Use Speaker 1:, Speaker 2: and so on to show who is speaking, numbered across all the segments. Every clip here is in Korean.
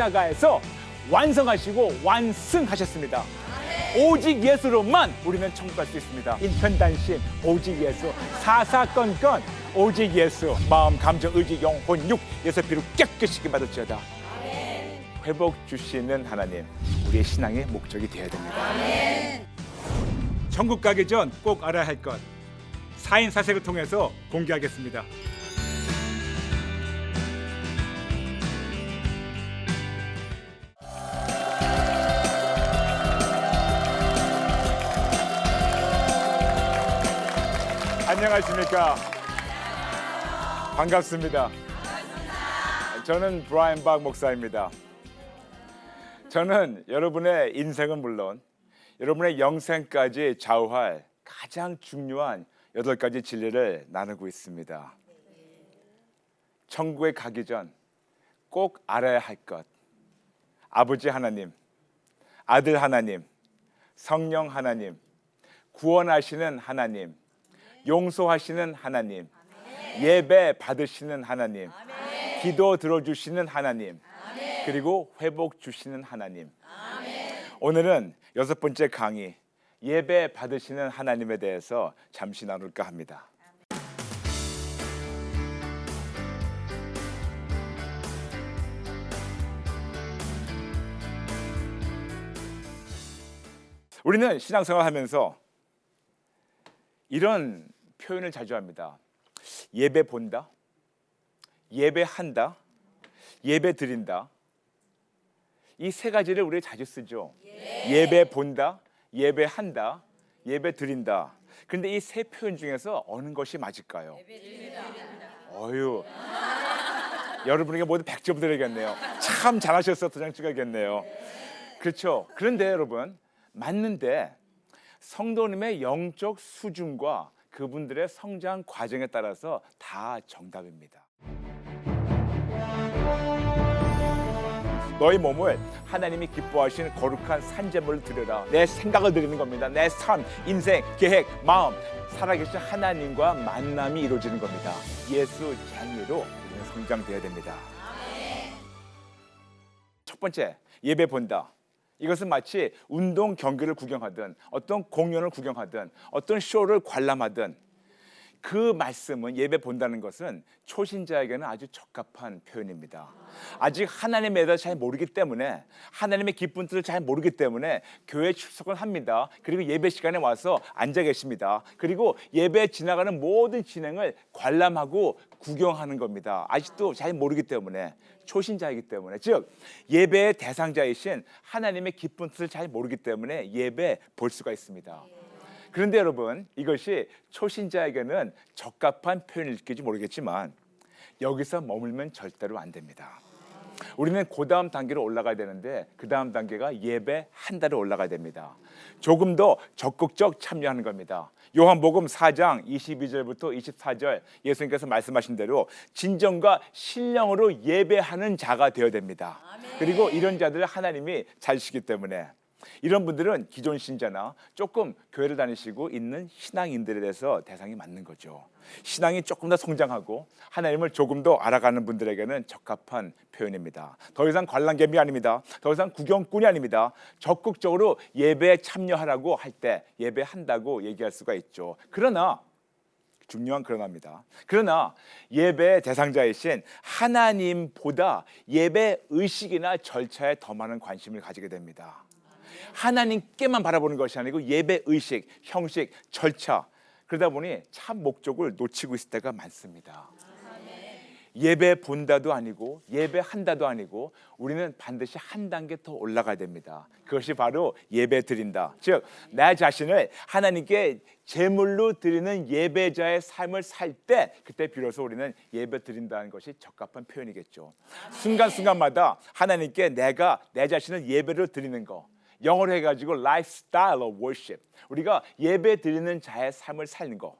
Speaker 1: 십자가에서 완성하시고 완승하셨습니다. 오직 예수로만 우리는 천국 갈 수 있습니다. 인편단심 오직 예수 사사건건 오직 예수 마음 감정 의지 영혼 육 예수 피로 깨끗이 받을지어다. 회복 주시는 하나님 우리의 신앙의 목적이 되어야 됩니다. 천국 가기 전 꼭 알아야 할 것. 사인 사색을 통해서 공개하겠습니다. 안녕하십니까? 반갑습니다. 저는 브라이언 박 목사입니다. 저는 여러분의 인생은 물론 여러분의 영생까지 좌우할 가장 중요한 여덟 가지 진리를 나누고 있습니다. 천국에 가기 전 꼭 알아야 할 것. 아버지 하나님, 아들 하나님, 성령 하나님, 구원하시는 하나님, 용서하시는 하나님, 예배 받으시는 하나님, 기도 들어주시는 하나님, 그리고 회복 주시는 하나님. 오늘은 여섯 번째 강의 예배 받으시는 하나님에 대해서 잠시 나눌까 합니다. 우리는 신앙생활 하면서 이런 표현을 자주 합니다. 예배 본다, 예배 한다, 예배 드린다. 이 세 가지를 우리 자주 쓰죠. 예 배 본다, 예배 한다, 예배 드린다. 그런데 이 세 표현 중에서 어느 것이 맞을까요? 어유. 여러분에게 모두 100점 드리겠네요. 참 잘하셔서 도장 찍어야겠네요. 그렇죠. 그런데 여러분 맞는데 성도님의 영적 수준과 그분들의 성장 과정에 따라서 다 정답입니다. 너희 몸을 하나님이 기뻐하시는 거룩한 산재물을 드려라. 내 생각을 드리는 겁니다. 내 삶, 인생, 계획, 마음, 살아계신 하나님과 만남이 이루어지는 겁니다. 예수 장미로 우리는 성장되어야 됩니다. 첫 번째, 예배 본다. 이것은 마치 운동 경기를 구경하든 어떤 공연을 구경하든 어떤 쇼를 관람하든 그 말씀은 예배 본다는 것은 초신자에게는 아주 적합한 표현입니다. 아직 하나님에 대해서 잘 모르기 때문에 하나님의 기쁜 뜻을 잘 모르기 때문에 교회 출석을 합니다. 그리고 예배 시간에 와서 앉아 계십니다. 그리고 예배 지나가는 모든 진행을 관람하고 구경하는 겁니다. 아직도 잘 모르기 때문에 초신자이기 때문에 즉 예배의 대상자이신 하나님의 기쁜 뜻을 잘 모르기 때문에 예배 볼 수가 있습니다. 그런데 여러분 이것이 초신자에게는 적합한 표현일지 모르겠지만 여기서 머물면 절대로 안 됩니다. 우리는 그 다음 단계로 올라가야 되는데 그 다음 단계가 예배 한 달에 올라가야 됩니다. 조금 더 적극적 참여하는 겁니다. 요한복음 4장 22절부터 24절 예수님께서 말씀하신 대로 진정과 신령으로 예배하는 자가 되어야 됩니다. 그리고 이런 자들을 하나님이 잘시기 때문에 이런 분들은 기존 신자나 조금 교회를 다니시고 있는 신앙인들에 대해서 대상이 맞는 거죠. 신앙이 조금 더 성장하고 하나님을 조금 더 알아가는 분들에게는 적합한 표현입니다. 더 이상 관람객이 아닙니다. 더 이상 구경꾼이 아닙니다. 적극적으로 예배에 참여하라고 할 때 예배한다고 얘기할 수가 있죠. 그러나 중요한 그러나입니다. 그러나 예배 대상자이신 하나님보다 예배 의식이나 절차에 더 많은 관심을 가지게 됩니다. 하나님께만 바라보는 것이 아니고 예배 의식, 형식, 절차 그러다 보니 참 목적을 놓치고 있을 때가 많습니다. 예배 본다도 아니고 예배 한다도 아니고 우리는 반드시 한 단계 더 올라가야 됩니다. 그것이 바로 예배 드린다. 즉, 내 자신을 하나님께 제물로 드리는 예배자의 삶을 살 때 그때 비로소 우리는 예배 드린다는 것이 적합한 표현이겠죠. 순간순간마다 하나님께 내가 내 자신을 예배로 드리는 거 영어로 해가지고 lifestyle of worship. 우리가 예배 드리는 자의 삶을 사는 거.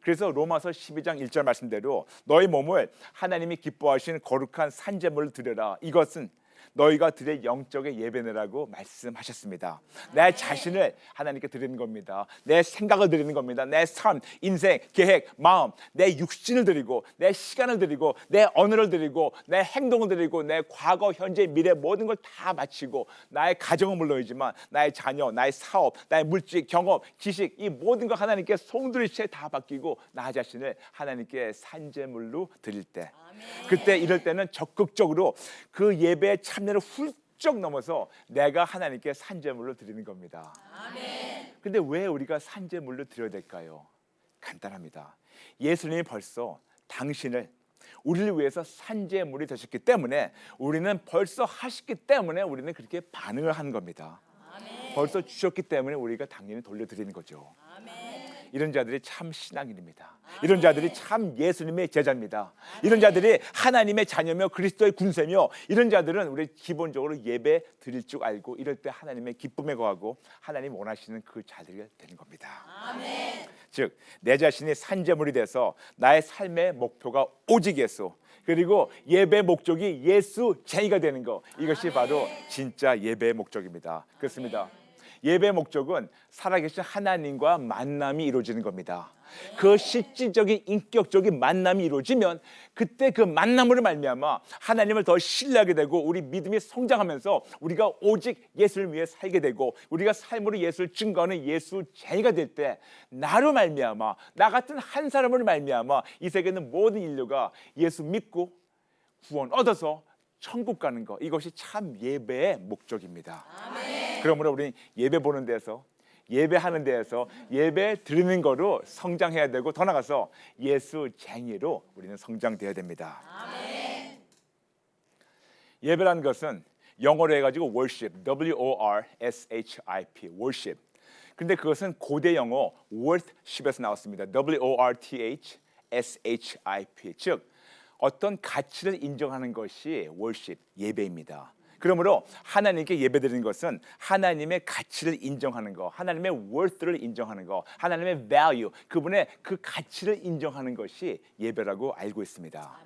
Speaker 1: 그래서 로마서 12장 1절 말씀대로 너희 몸을 하나님이 기뻐하시는 거룩한 산제물을 드려라. 이것은 너희가 드릴 영적의 예배내라고 말씀하셨습니다. 내 자신을 하나님께 드리는 겁니다. 내 생각을 드리는 겁니다. 내 삶, 인생, 계획, 마음, 내 육신을 드리고 내 시간을 드리고 내 언어를 드리고 내 행동을 드리고 내 과거, 현재, 미래 모든 걸다 바치고 나의 가정은 물론이지만 나의 자녀, 나의 사업, 나의 물질, 경험, 지식 이 모든 걸 하나님께 송두리째 다 바뀌고 나 자신을 하나님께 산재물로 드릴 때 그때 이럴 때는 적극적으로 그 예배에 참여를 훌쩍 넘어서 내가 하나님께 산재물로 드리는 겁니다. 근데 왜 우리가 산재물로 드려야 될까요? 간단합니다. 예수님이 벌써 당신을 우리를 위해서 산재물이 되셨기 때문에 우리는 벌써 하셨기 때문에 우리는 그렇게 반응을 하는 겁니다. 벌써 주셨기 때문에 우리가 당연히 돌려드리는 거죠. 이런 자들이 참 신앙인입니다. 이런 자들이 참 예수님의 제자입니다. 이런 자들이 하나님의 자녀며 그리스도의 군세며 이런 자들은 우리 기본적으로 예배 드릴 줄 알고 이럴 때 하나님의 기쁨에 거하고 하나님 원하시는 그 자들이 되는 겁니다. 즉 내 자신이 산재물이 돼서 나의 삶의 목표가 오직 예수 그리고 예배 목적이 예수 제의가 되는 거 이것이 바로 진짜 예배의 목적입니다. 그렇습니다. 예배 목적은 살아계신 하나님과 만남이 이루어지는 겁니다. 그 실질적인 인격적인 만남이 이루어지면 그때 그 만남으로 말미암아 하나님을 더 신뢰하게 되고 우리 믿음이 성장하면서 우리가 오직 예수를 위해 살게 되고 우리가 삶으로 예수를 증거하는 예수 제의가 될 때 나로 말미암아 나 같은 한 사람으로 말미암아 이 세계 있는 모든 인류가 예수 믿고 구원 얻어서 천국 가는 거 이것이 참 예배의 목적입니다. 그러므로 우리 예배 보는 데서 예배하는 데에서 예배 드리는 거로 성장해야 되고 더 나가서 예수 쟁이로 우리는 성장돼야 됩니다. 예배라는 것은 영어로 해가지고 worship, W O R S H I P, worship. 근데 그것은 고대 영어 worship에서 나왔습니다. W O R T H S H I P. 즉 어떤 가치를 인정하는 것이 worship, 예배입니다. 그러므로 하나님께 예배드리는 것은 하나님의 가치를 인정하는 거, 하나님의 worth를 인정하는 거, 하나님의 value, 그분의 그 가치를 인정하는 것이 예배라고 알고 있습니다.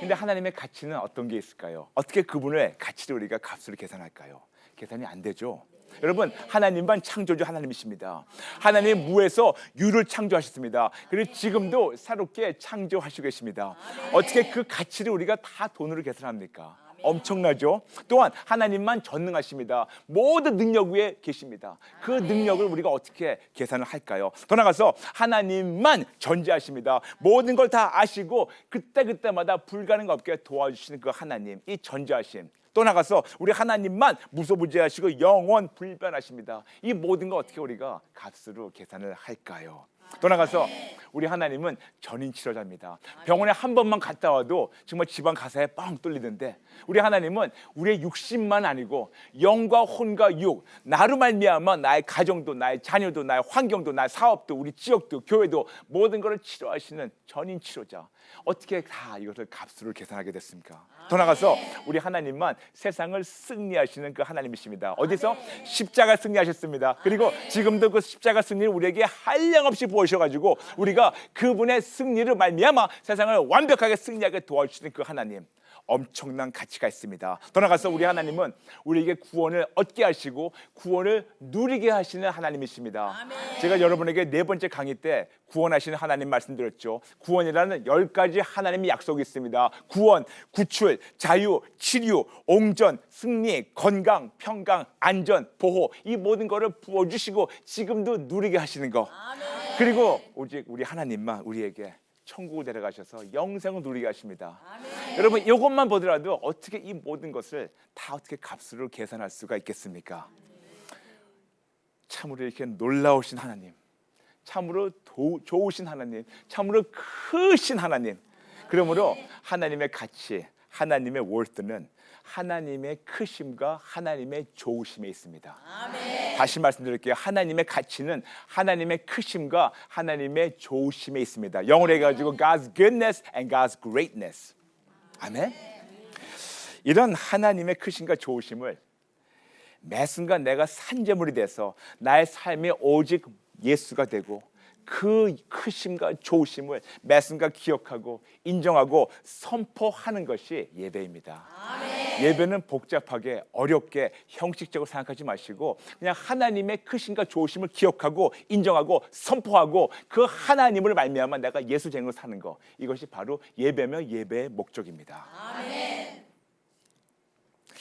Speaker 1: 근데 하나님의 가치는 어떤 게 있을까요? 어떻게 그분의 가치를 우리가 값으로 계산할까요? 계산이 안 되죠. 여러분 하나님만 창조주 하나님이십니다. 하나님 무에서 유를 창조하셨습니다. 그리고 지금도 새롭게 창조하시고 계십니다. 어떻게 그 가치를 우리가 다 돈으로 계산합니까? 엄청나죠. 또한 하나님만 전능하십니다. 모든 능력 위에 계십니다. 그 능력을 우리가 어떻게 계산을 할까요? 더 나가서 하나님만 전지하십니다. 모든 걸 다 아시고 그때 그때마다 불가능 없게 도와주시는 그 하나님, 이 전지하심. 또 나가서 우리 하나님만 무소부지하시고 영원 불변하십니다. 이 모든 거 어떻게 우리가 값으로 계산을 할까요? 또 나가서 우리 하나님은 전인 치료자입니다. 병원에 한 번만 갔다 와도 정말 집안 가사에 뻥 뚫리는데 우리 하나님은 우리의 육신만 아니고 영과 혼과 육 나로 말미암아 나의 가정도 나의 자녀도 나의 환경도 나의 사업도 우리 지역도 교회도 모든 것을 치료하시는 전인 치료자. 어떻게 다 이것을 값으로 계산하게 됐습니까? 더 나가서 우리 하나님만 세상을 승리하시는 그 하나님이십니다. 어디서 십자가 승리하셨습니다. 그리고 지금도 그 십자가 승리를 우리에게 한량없이 보여주셔가지고 우리가 그분의 승리를 말미암아 세상을 완벽하게 승리하게 도와주시는 그 하나님. 엄청난 가치가 있습니다. 더 나가서 우리 하나님은 우리에게 구원을 얻게 하시고 구원을 누리게 하시는 하나님이십니다. 제가 여러분에게 네 번째 강의 때 구원하시는 하나님 말씀드렸죠. 구원이라는 열 가지 하나님의 약속이 있습니다. 구원, 구출, 자유, 치유, 옹전, 승리, 건강, 평강, 안전, 보호 이 모든 것을 부어주시고 지금도 누리게 하시는 거. 그리고 오직 우리 하나님만 우리에게 천국을 데려가셔서 영생을 누리게 하십니다. 여러분 이것만 보더라도 어떻게 이 모든 것을 다 어떻게 값으로 계산할 수가 있겠습니까? 참으로 이렇게 놀라우신 하나님, 참으로 도, 좋으신 하나님, 참으로 크신 하나님. 그러므로 하나님의 가치, 하나님의 월드는 하나님의 크심과 하나님의 좋으심에 있습니다. 다시 말씀드릴게요. 하나님의 가치는 하나님의 크심과 하나님의 좋으심에 있습니다. 영어로 해가지고 God's goodness and God's greatness. 아멘. 이런 하나님의 크심과 좋으심을 매 순간 내가 산재물이 돼서 나의 삶이 오직 예수가 되고 그 크심과 좋으심을 말씀과 기억하고 인정하고 선포하는 것이 예배입니다. 예배는 복잡하게 어렵게 형식적으로 생각하지 마시고 그냥 하나님의 크심과 좋으심을 기억하고 인정하고 선포하고 그 하나님을 말미암아 내가 예수쟁으로 사는 거 이것이 바로 예배며 예배의 목적입니다.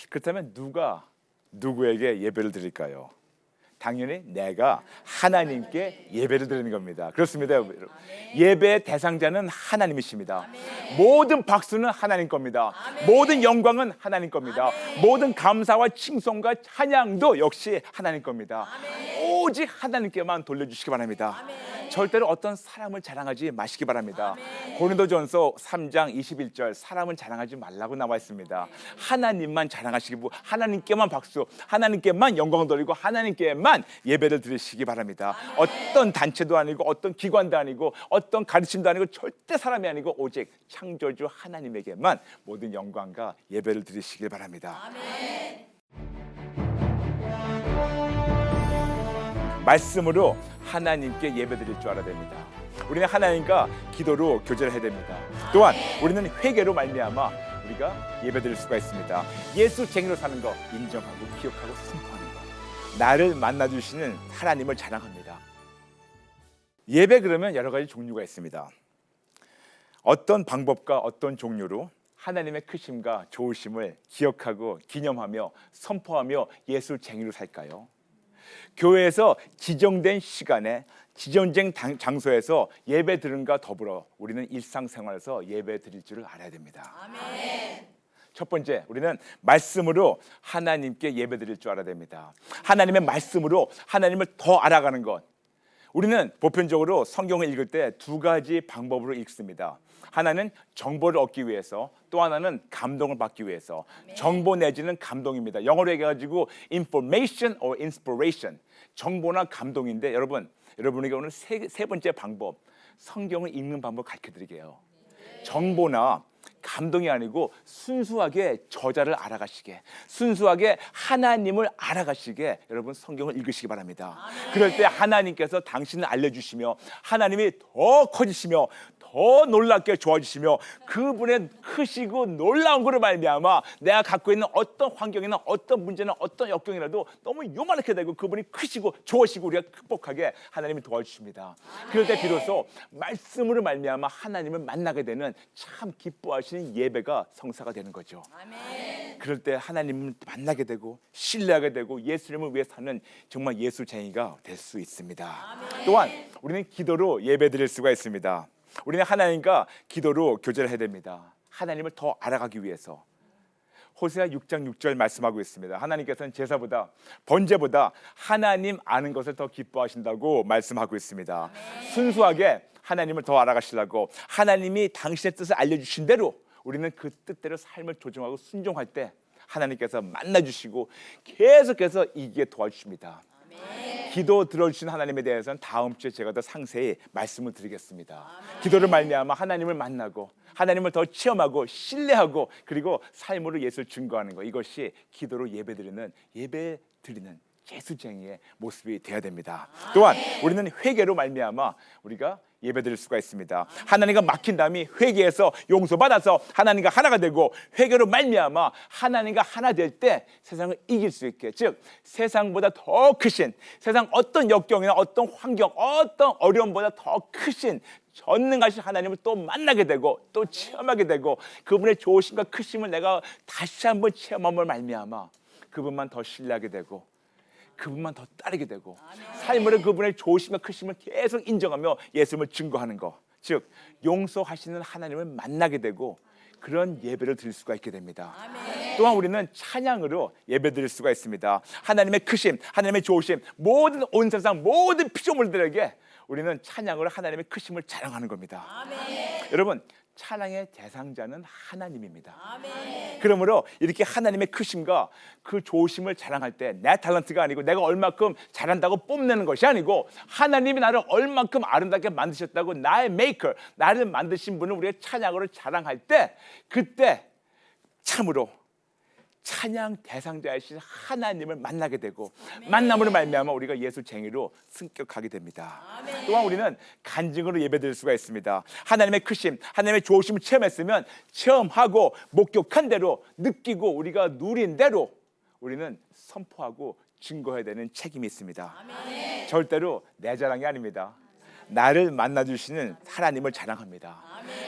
Speaker 1: 그렇다면 누가 누구에게 예배를 드릴까요? 당연히 내가 하나님께 예배를 드리는 겁니다. 그렇습니다. 예배의 대상자는 하나님이십니다. 모든 박수는 하나님 겁니다. 모든 영광은 하나님 겁니다. 모든 감사와 칭송과 찬양도 역시 하나님 겁니다. 오직 하나님께만 돌려주시기 바랍니다. 절대로 어떤 사람을 자랑하지 마시기 바랍니다. 고린도전서 3장 21절 사람은 자랑하지 말라고 나와 있습니다. 하나님만 자랑하시고 하나님께만 박수, 하나님께만 영광 돌리고 하나님께만 예배를 드리시기 바랍니다. 어떤 단체도 아니고 어떤 기관도 아니고 어떤 가르침도 아니고 절대 사람이 아니고 오직 창조주 하나님에게만 모든 영광과 예배를 드리시길 바랍니다. 말씀으로 하나님께 예배드릴 줄 알아야 됩니다. 우리는 하나님과 기도로 교제를 해야 됩니다. 또한 우리는 회개로 말미암아 우리가 예배드릴 수가 있습니다. 예수 쟁이로 사는 거 인정하고 기억하고 선포하는 거. 나를 만나 주시는 하나님을 자랑합니다. 예배 그러면 여러 가지 종류가 있습니다. 어떤 방법과 어떤 종류로 하나님의 크심과 좋으심을 기억하고 기념하며 선포하며 예수 쟁이로 살까요? 교회에서 지정된 시간에 지정된 당- 장소에서 예배 드림과 더불어 우리는 일상생활에서 예배 드릴 줄을 알아야 됩니다. 첫 번째, 우리는 말씀으로 하나님께 예배 드릴 줄 알아야 됩니다. 하나님의 말씀으로 하나님을 더 알아가는 것. 우리는 보편적으로 성경을 읽을 때 두 가지 방법으로 읽습니다. 하나는 정보를 얻기 위해서 또 하나는 감동을 받기 위해서 정보 내지는 감동입니다. 영어로 얘기해가지고 information or inspiration 정보나 감동인데 여러분 여러분에게 오늘 세, 세 번째 방법 성경을 읽는 방법 가르쳐 드릴게요. 정보나 감동이 아니고 순수하게 저자를 알아가시게 순수하게 하나님을 알아가시게 여러분 성경을 읽으시기 바랍니다. 그럴 때 하나님께서 당신을 알려주시며 하나님이 더 커지시며 더 놀랍게 좋아지시며 그분의 크시고 놀라운 것을 말미암아 내가 갖고 있는 어떤 환경이나 어떤 문제나 어떤 역경이라도 너무 요만하게 되고 그분이 크시고 좋으시고 우리가 극복하게 하나님이 도와주십니다. 그럴 때 비로소 말씀으로 말미암아 하나님을 만나게 되는 참 기뻐하시는 예배가 성사가 되는 거죠. 그럴 때 하나님을 만나게 되고 신뢰하게 되고 예수님을 위해 사는 정말 예수쟁이가 될 수 있습니다. 또한 우리는 기도로 예배드릴 수가 있습니다. 우리는 하나님과 기도로 교제를 해야 됩니다. 하나님을 더 알아가기 위해서. 호세아 6장 6절 말씀하고 있습니다. 하나님께서는 제사보다 번제보다 하나님 아는 것을 더 기뻐하신다고 말씀하고 있습니다. 순수하게 하나님을 더 알아가시려고 하나님이 당신의 뜻을 알려주신 대로 우리는 그 뜻대로 삶을 조정하고 순종할 때 하나님께서 만나주시고 계속해서 이기게 도와주십니다. 기도 들어주신 하나님에 대해서는 다음 주에 제가 더 상세히 말씀을 드리겠습니다. 기도를 말미암아 하나님을 만나고 하나님을 더 체험하고 신뢰하고 그리고 삶으로 예수를 증거하는 것 이것이 기도로 예배드리는 예배 드리는 예수쟁이의 모습이 되어야 됩니다. 또한 우리는 회개로 말미암아 우리가 예배드릴 수가 있습니다. 하나님과 막힌 다음에 회개해서 용서받아서 하나님과 하나가 되고 회개로 말미암아 하나님과 하나 될 때 세상을 이길 수 있게 즉 세상보다 더 크신 세상 어떤 역경이나 어떤 환경 어떤 어려움보다 더 크신 전능하신 하나님을 또 만나게 되고 또 체험하게 되고 그분의 좋으심과 크심을 내가 다시 한번 체험함을 말미암아 그분만 더 신뢰하게 되고 그분만 더 따르게 되고 삶으로 그분의 좋으심과 크심을 계속 인정하며 예수님을 증거하는 것. 즉 용서하시는 하나님을 만나게 되고 그런 예배를 드릴 수가 있게 됩니다. 또한 우리는 찬양으로 예배 드릴 수가 있습니다. 하나님의 크심, 하나님의 좋으심, 모든 온 세상 모든 피조물들에게 우리는 찬양으로 하나님의 크심을 자랑하는 겁니다. 여러분 찬양의 대상자는 하나님입니다. 그러므로 이렇게 하나님의 크심과 그 좋으심을 자랑할 때 내 탤런트가 아니고 내가 얼마큼 잘한다고 뽐내는 것이 아니고 하나님이 나를 얼마큼 아름답게 만드셨다고 나의 메이커 나를 만드신 분을 우리가 찬양으로 자랑할 때 그때 참으로 찬양 대상자이신 하나님을 만나게 되고 만남으로 말미암아 우리가 예수쟁이로 승격하게 됩니다. 또한 우리는 간증으로 예배드릴 수가 있습니다. 하나님의 크심, 하나님의 좋으심을 체험했으면 체험하고 목격한 대로 느끼고 우리가 누린 대로 우리는 선포하고 증거해야 되는 책임이 있습니다. 절대로 내 자랑이 아닙니다. 나를 만나 주시는 하나님을 자랑합니다.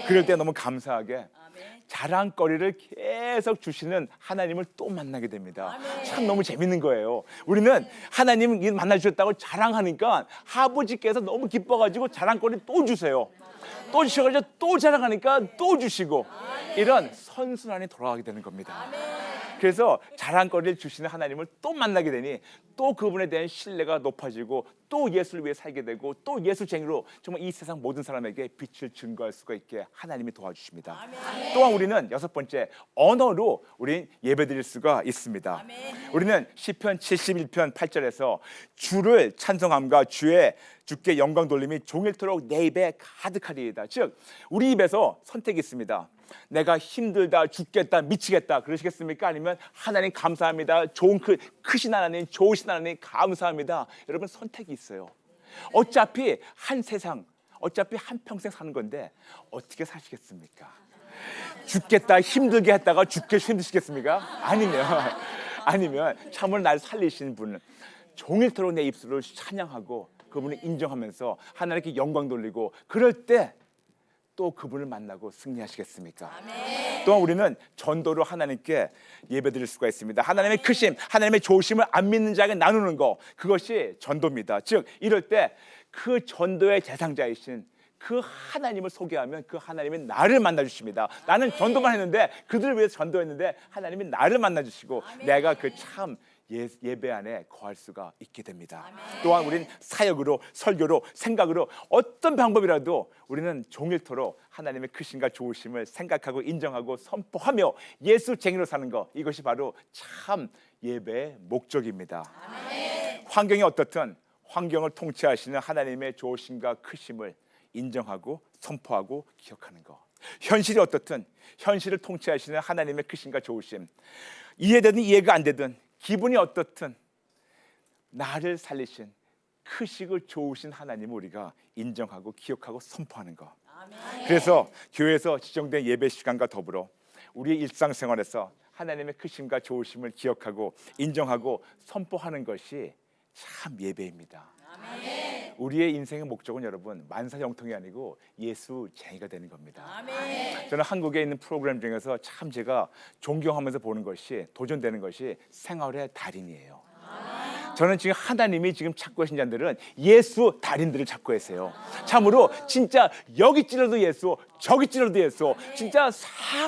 Speaker 1: 그럴 때 너무 감사하게 자랑거리를 계속 주시는 하나님을 또 만나게 됩니다. 참 너무 재밌는 거예요. 우리는 하나님 만나 주셨다고 자랑하니까 아버지께서 너무 기뻐가지고 자랑거리 또 주세요. 또 주셔가지고 또 자랑하니까 또 주시고 이런 선순환이 돌아가게 되는 겁니다. 그래서 자랑거리를 주시는 하나님을 또 만나게 되니 또 그분에 대한 신뢰가 높아지고 또 예수를 위해 살게 되고 또 예수쟁이로 정말 이 세상 모든 사람에게 빛을 증거할 수가 있게 하나님이 도와주십니다. 또한 우리는 여섯 번째 언어로 우리 예배드릴 수가 있습니다. 우리는 시편 71편 8절에서 주를 찬송함과 주의 주께 영광 돌림이 종일토록 내 입에 가득하리이다. 즉 우리 입에서 선택이 있습니다. 내가 힘들다 죽겠다 미치겠다 그러시겠습니까? 아니면 하나님 감사합니다. 좋은 크, 크신 하나님 좋으신 하나님 감사합니다. 여러분 선택이 있어요. 어차피 한 세상 어차피 한 평생 사는 건데 어떻게 사시겠습니까? 죽겠다 힘들게 했다가 죽게 힘드시겠습니까? 아니면 아니면 참으로 날 살리신 분은 종일토록 내 입술을 찬양하고 그분을 인정하면서 하나님께 영광 돌리고 그럴 때 또 그분을 만나고 승리하시겠습니까? 또한 우리는 전도로 하나님께 예배드릴 수가 있습니다. 하나님의 크심, 하나님의 좋으심을 안 믿는 자에게 나누는 거 그것이 전도입니다. 즉 이럴 때 그 전도의 대상자이신 그 하나님을 소개하면 그 하나님이 나를 만나 주십니다. 나는 전도만 했는데 그들을 위해서 전도했는데 하나님이 나를 만나 주시고 내가 그 참 예 배 안에 거할 수가 있게 됩니다. 또한 우리는 사역으로 설교로 생각으로 어떤 방법이라도 우리는 종일토록 하나님의 크신과 좋으심을 생각하고 인정하고 선포하며 예수쟁이로 사는 것 이것이 바로 참 예배의 목적입니다. 환경이 어떻든 환경을 통치하시는 하나님의 좋으심과 크심을 인정하고 선포하고 기억하는 것. 현실이 어떻든 현실을 통치하시는 하나님의 크심과 좋으심. 이해되든 이해가 안 되든 기분이 어떻든 나를 살리신 크시고 좋으신 하나님을 우리가 인정하고 기억하고 선포하는 것. 그래서 교회에서 지정된 예배 시간과 더불어 우리의 일상생활에서 하나님의 크심과 좋으심을 기억하고 인정하고 선포하는 것이 참 예배입니다. 우리의 인생의 목적은 여러분 만사형통이 아니고 예수 쟁이가 되는 겁니다. 저는 한국에 있는 프로그램 중에서 참 제가 존경하면서 보는 것이 도전되는 것이 생활의 달인이에요. 저는 지금 하나님이 지금 찾고 계신 자들은 예수 달인들을 찾고 계세요. 참으로 진짜 여기 찔러도 예수, 저기 찔러도 예수. 진짜 사,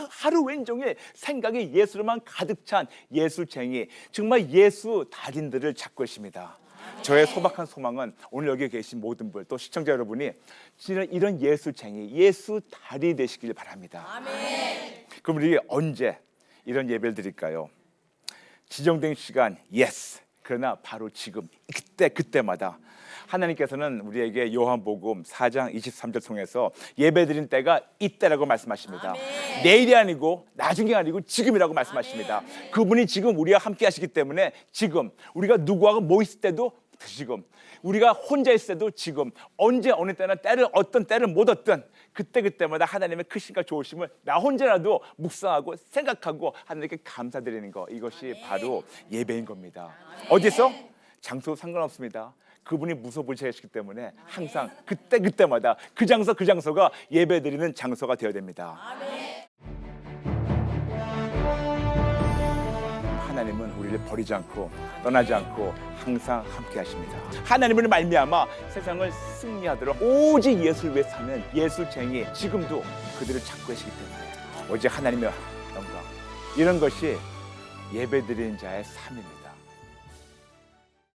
Speaker 1: 하루 왼종일 생각이 예수로만 가득 찬 예수쟁이. 정말 예수 달인들을 찾고 계십니다. 저의 소박한 소망은 오늘 여기 계신 모든 분, 또 시청자 여러분이 진짜 이런 예수쟁이, 예수 달이 되시길 바랍니다. 그럼 우리 언제 이런 예배를 드릴까요? 지정된 시간, 예스. 그러나 바로 지금 그때 그때마다 하나님께서는 우리에게 요한복음 4장 23절 통해서 예배드린 때가 이때라고 말씀하십니다. 내일이 아니고 나중이 아니고 지금이라고 말씀하십니다. 그분이 지금 우리와 함께 하시기 때문에 지금 우리가 누구하고 뭐 있을 때도 지금 우리가 혼자 있을 때도 지금 언제 어느 때나 때를 어떤 때를 못 얻든 그때 그때마다 하나님의 크신과 좋으심을 나 혼자라도 묵상하고 생각하고 하나님께 감사드리는 거 이것이 바로 예배인 겁니다. 어디서 장소 상관없습니다. 그분이 무소불체이시기 때문에 항상 그때 그때마다 그 장소 그 장소가 예배드리는 장소가 되어야 됩니다. 하나님은 우리를 버리지 않고 떠나지 않고 항상 함께 하십니다. 하나님을 말미암아 세상을 승리하도록 오직 예수를 위해 사는 예수쟁이 지금도 그들을 찾고 계시기 때문에 오직 하나님의 영광 이런 것이 예배드리는 자의 삶입니다.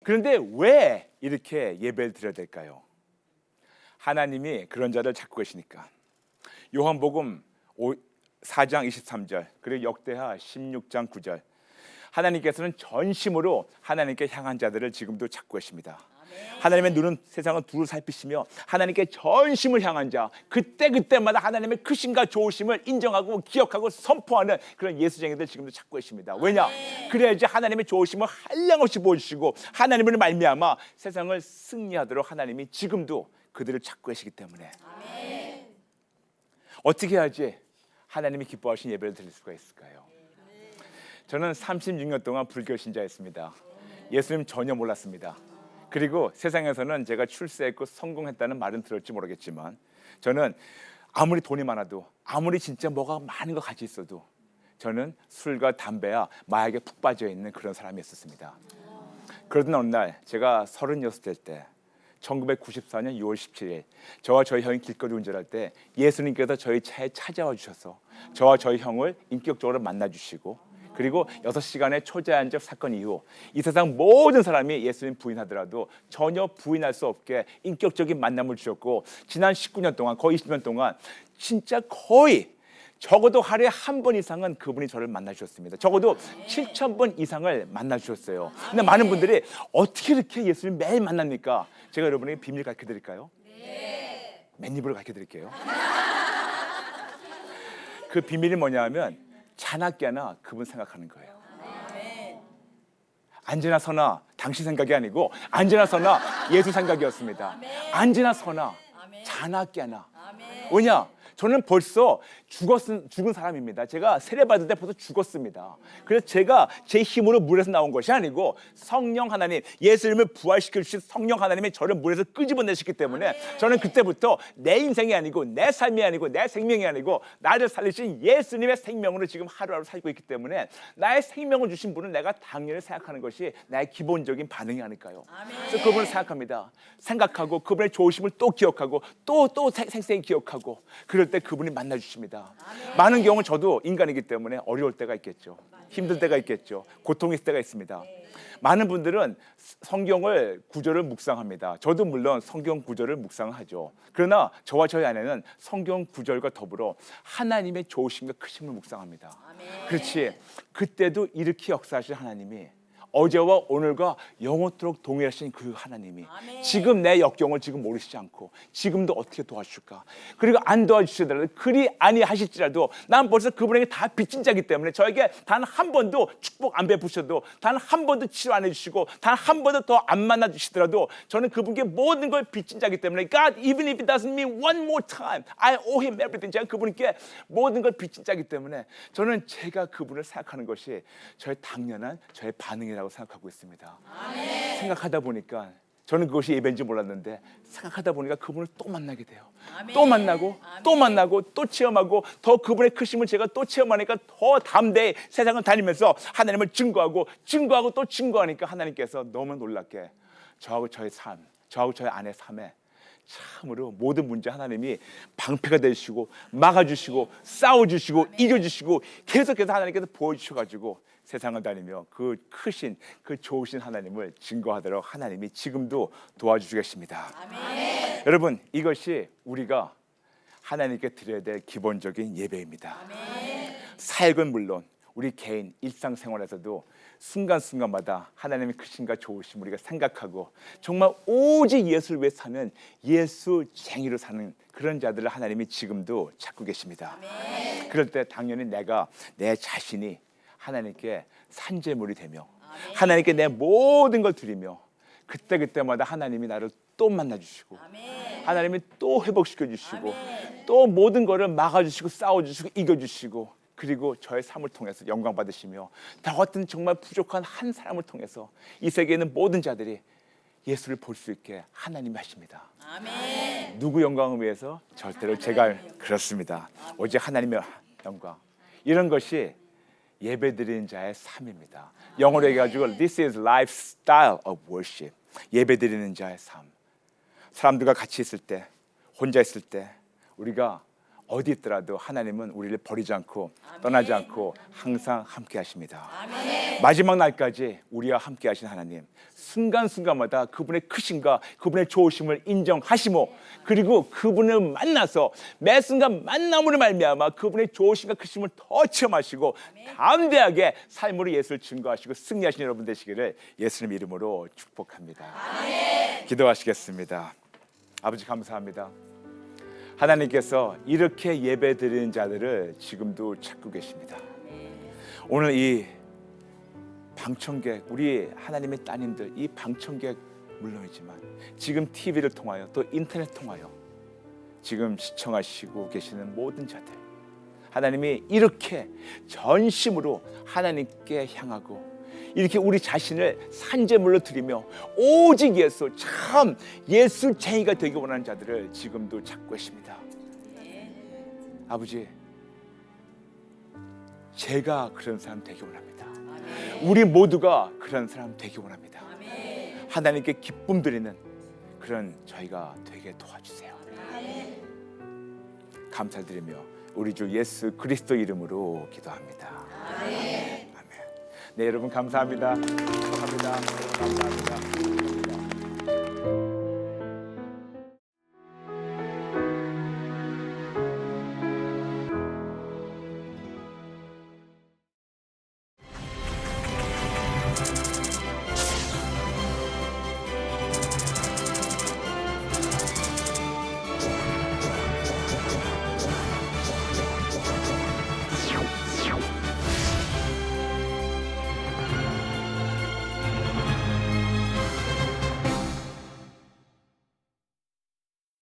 Speaker 1: 그런데 왜 이렇게 예배를 드려야 될까요? 하나님이 그런 자를 찾고 계시니까. 요한복음 4장 23절 그리고 역대하 16장 9절 하나님께서는 전심으로 하나님께 향한 자들을 지금도 찾고 계십니다. 하나님의 눈은 세상을 두루 살피시며 하나님께 전심을 향한 자 그때 그때마다 하나님의 크신과 좋으심을 인정하고 기억하고 선포하는 그런 예수쟁이들 지금도 찾고 계십니다. 왜냐? 그래야지 하나님의 좋으심을 한량없이 보여주시고 하나님을 말미암아 세상을 승리하도록 하나님이 지금도 그들을 찾고 계시기 때문에 어떻게 해야지 하나님이 기뻐하신 예배를 드릴 수가 있을까요? 저는 36년 동안 불교 신자였습니다. 예수님 전혀 몰랐습니다. 그리고 세상에서는 제가 출세했고 성공했다는 말은 들었지 모르겠지만 저는 아무리 돈이 많아도 아무리 진짜 뭐가 많은 것 같이 있어도 저는 술과 담배와 마약에 푹 빠져 있는 그런 사람이었습니다. 그러던 어느 날 제가 36살 때 1994년 6월 17일 저와 저희 형이 길거리 운전할 때 예수님께서 저희 차에 찾아와 주셔서 저와 저희 형을 인격적으로 만나 주시고 그리고 6시간의 초자연적 사건 이후 이 세상 모든 사람이 예수님 부인하더라도 전혀 부인할 수 없게 인격적인 만남을 주셨고 지난 19년 동안 거의 20년 동안 진짜 거의 적어도 하루에 한 번 이상은 그분이 저를 만나 주셨습니다. 적어도 7천 번 이상을 만나 주셨어요. 근데 많은 분들이 어떻게 이렇게 예수님 매일 만납니까? 제가 여러분에게 비밀 가르쳐 드릴까요? 네. 맨입으로 가르쳐 드릴게요. 그 비밀이 뭐냐면 자나깨나 그분 생각하는 거예요. 안지나 서나 당신 생각이 아니고 안지나 서나 예수 생각이었습니다. 안지나 서나 자나깨나 왜냐? 저는 벌써 죽었은, 죽은 사람입니다. 제가 세례받을 때 벌써 죽었습니다. 그래서 제가 제 힘으로 물에서 나온 것이 아니고 성령 하나님, 예수님을 부활시켜 주신 성령 하나님이 저를 물에서 끄집어내셨기 때문에 저는 그때부터 내 인생이 아니고 내 삶이 아니고 내 생명이 아니고 나를 살리신 예수님의 생명으로 지금 하루하루 살고 있기 때문에 나의 생명을 주신 분은 내가 당연히 생각하는 것이 나의 기본적인 반응이 아닐까요? 그래서 그분을 생각합니다. 생각하고 그분의 좋으심을 또 기억하고 또 또 생생히 기억하고 그럴 때 그분이 만나 주십니다. 많은 경우 저도 인간이기 때문에 어려울 때가 있겠죠. 힘들 때가 있겠죠. 고통이 있을 때가 있습니다. 많은 분들은 성경을 구절을 묵상합니다. 저도 물론 성경 구절을 묵상하죠. 그러나 저와 저희 아내는 성경 구절과 더불어 하나님의 좋으심과 크심을 묵상합니다. 그렇지. 그때도 이렇게 역사하실 하나님이 어제와 오늘과 영원토록 동일하신 그 하나님이 지금 내 역경을 지금 모르시지 않고 지금도 어떻게 도와줄까? 그리고 안 도와주시더라도 그리 아니하실지라도 난 벌써 그분에게 다 빚진 자기 때문에 저에게 단 한 번도 축복 안 베푸셔도 단 한 번도 치료 안 해주시고 단 한 번도 더 안 만나 주시더라도 저는 그분께 모든 걸 빚진 자기 때문에 God even if it doesn't mean one more time I owe him everything 제가 그분께 모든 걸 빚진 자기 때문에 저는 제가 그분을 생각하는 것이 저의 당연한 저의 반응이라고 생각하고 있습니다. 생각하다 보니까 저는 그것이 예배인지 몰랐는데 생각하다 보니까 그분을 또 만나게 돼요. 또 만나고 또 만나고 또 체험하고 더 그분의 크심을 제가 또 체험하니까 더 담대히 세상을 다니면서 하나님을 증거하고 증거하고 또 증거하니까 하나님께서 너무 놀랍게 저하고 저의 삶, 저하고 저의 아내 삶에 참으로 모든 문제 하나님이 방패가 되시고 막아주시고 싸워주시고 이겨주시고 계속해서 하나님께서 보여주셔가지고 세상을 다니며 그 크신 그 좋으신 하나님을 증거하도록 하나님이 지금도 도와주시고 계십니다. 여러분 이것이 우리가 하나님께 드려야 될 기본적인 예배입니다. 사역은 물론 우리 개인 일상생활에서도 순간순간마다 하나님의 크신과 좋으심 우리가 생각하고 정말 오직 예수를 위해 사는 예수쟁이로 사는 그런 자들을 하나님이 지금도 찾고 계십니다. 그럴 때 당연히 내가 내 자신이 하나님께 산재물이 되며 하나님께 내 모든 걸 드리며 그때 그때마다 하나님이 나를 또 만나 주시고 하나님이 또 회복시켜 주시고 또 모든 것을 막아 주시고 싸워 주시고 이겨 주시고 그리고 저의 삶을 통해서 영광 받으시며 나 같은 정말 부족한 한 사람을 통해서 이 세계에 있는 모든 자들이 예수를 볼 수 있게 하나님이 하십니다. 누구 영광을 위해서 절대로 제가 그렇습니다. 오직 하나님의 영광. 이런 것이 예배드리는 자의 삶입니다. 영어로 얘기해가지고 This is lifestyle of worship. 예배드리는 자의 삶. 사람들과 같이 있을 때, 혼자 있을 때 우리가 어디 있더라도 하나님은 우리를 버리지 않고 떠나지 않고 항상 함께 하십니다. 마지막 날까지 우리와 함께 하신 하나님 순간순간마다 그분의 크심과 그분의 좋으심을 인정하시고 그리고 그분을 만나서 매 순간 만남으로 말미암아 그분의 좋으심과 크심을 더 체험하시고 담대하게 삶으로 예수를 증거하시고 승리하신 여러분 되시기를 예수님 이름으로 축복합니다. 기도하시겠습니다. 아버지 감사합니다. 하나님께서 이렇게 예배 드리는 자들을 지금도 찾고 계십니다. 오늘 이 방청객, 우리 하나님의 따님들, 이 방청객 물론이지만 지금 TV를 통하여 또 인터넷 통하여 지금 시청하시고 계시는 모든 자들 하나님이 이렇게 전심으로 하나님께 향하고 이렇게 우리 자신을 산재물로 드리며 오직 예수 참 예수쟁이가 되기 원하는 자들을 지금도 찾고 계십니다. 아버지 제가 그런 사람 되기 원합니다. 우리 모두가 그런 사람 되기 원합니다. 하나님께 기쁨 드리는 그런 저희가 되게 도와주세요. 감사드리며 우리 주 예수 그리스도 이름으로 기도합니다. 아멘. 네 여러분 감사합니다. 감사합니다. 감사합니다.